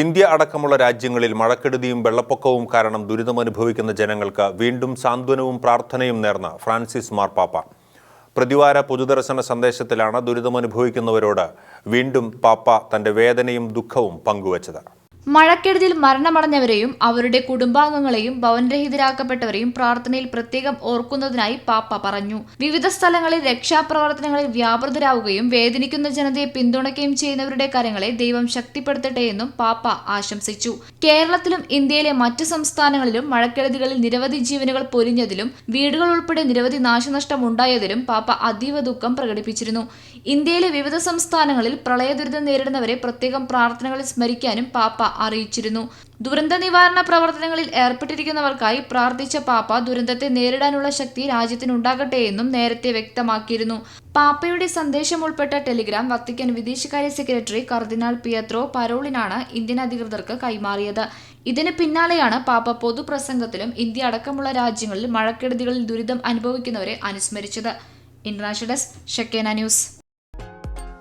India അടക്കമുള്ള രാജ്യങ്ങളിൽ മഴക്കെടുതിയും വെള്ളപ്പൊക്കവും കാരണം ദുരിതമനുഭവിക്കുന്ന ജനങ്ങൾക്ക് വീണ്ടും സാന്ത്വനവും പ്രാർത്ഥനയും നേർന്ന ഫ്രാൻസിസ് മാർപ്പാപ്പ. പ്രതിവാര പൊതുദർശന സന്ദേശത്തിലാണ് ദുരിതമനുഭവിക്കുന്നവരോട് വീണ്ടും പാപ്പ തന്റെ വേദനയും ദുഃഖവും പങ്കുവച്ചത്. മഴക്കെടുതിയിൽ മരണമടഞ്ഞവരെയും അവരുടെ കുടുംബാംഗങ്ങളെയും ഭവനരഹിതരാക്കപ്പെട്ടവരെയും പ്രാർത്ഥനയിൽ പ്രത്യേകം ഓർക്കുന്നതിനായി പാപ്പ പറഞ്ഞു. വിവിധ സ്ഥലങ്ങളിൽ രക്ഷാപ്രവർത്തനങ്ങളിൽ വ്യാപൃതരാവുകയും വേദനിക്കുന്ന ജനതയെ പിന്തുണയ്ക്കുകയും ചെയ്യുന്നവരുടെ കരങ്ങളെ ദൈവം ശക്തിപ്പെടുത്തട്ടെ എന്നും പാപ്പ ആശംസിച്ചു. കേരളത്തിലും ഇന്ത്യയിലെ മറ്റ് സംസ്ഥാനങ്ങളിലും മഴക്കെടുതികളിൽ നിരവധി ജീവനുകൾ പൊലിഞ്ഞതിലും വീടുകൾ ഉൾപ്പെടെ നിരവധി നാശനഷ്ടം ഉണ്ടായതിലും പാപ്പ അതീവ ദുഃഖം പ്രകടിപ്പിച്ചിരുന്നു. ഇന്ത്യയിലെ വിവിധ സംസ്ഥാനങ്ങളിൽ പ്രളയ ദുരിതം നേരിടുന്നവരെ പ്രത്യേകം പ്രാർത്ഥനകളിൽ സ്മരിക്കാനും പാപ്പ അറിയിച്ചിരുന്നു. ദുരന്ത നിവാരണ പ്രവർത്തനങ്ങളിൽ ഏർപ്പെട്ടിരിക്കുന്നവർക്കായി പ്രാർത്ഥിച്ച പാപ്പ ദുരന്തത്തെ നേരിടാനുള്ള ശക്തി രാജ്യത്തിനുണ്ടാകട്ടെ എന്നും നേരത്തെ വ്യക്തമാക്കിയിരുന്നു. പാപ്പയുടെ സന്ദേശം ഉൾപ്പെട്ട ടെലിഗ്രാം വത്തിക്കൻ വിദേശകാര്യ സെക്രട്ടറി കർദിനാൾ പിയത്രോ പരോളിനാണ് ഇന്ത്യൻ അധികൃതർക്ക് കൈമാറിയത്. ഇതിന് പിന്നാലെയാണ് പാപ്പ പൊതുപ്രസംഗത്തിലും ഇന്ത്യ അടക്കമുള്ള രാജ്യങ്ങളിൽ മഴക്കെടുതികളിൽ ദുരിതം അനുഭവിക്കുന്നവരെ അനുസ്മരിച്ചത്. International desk Shekinah news.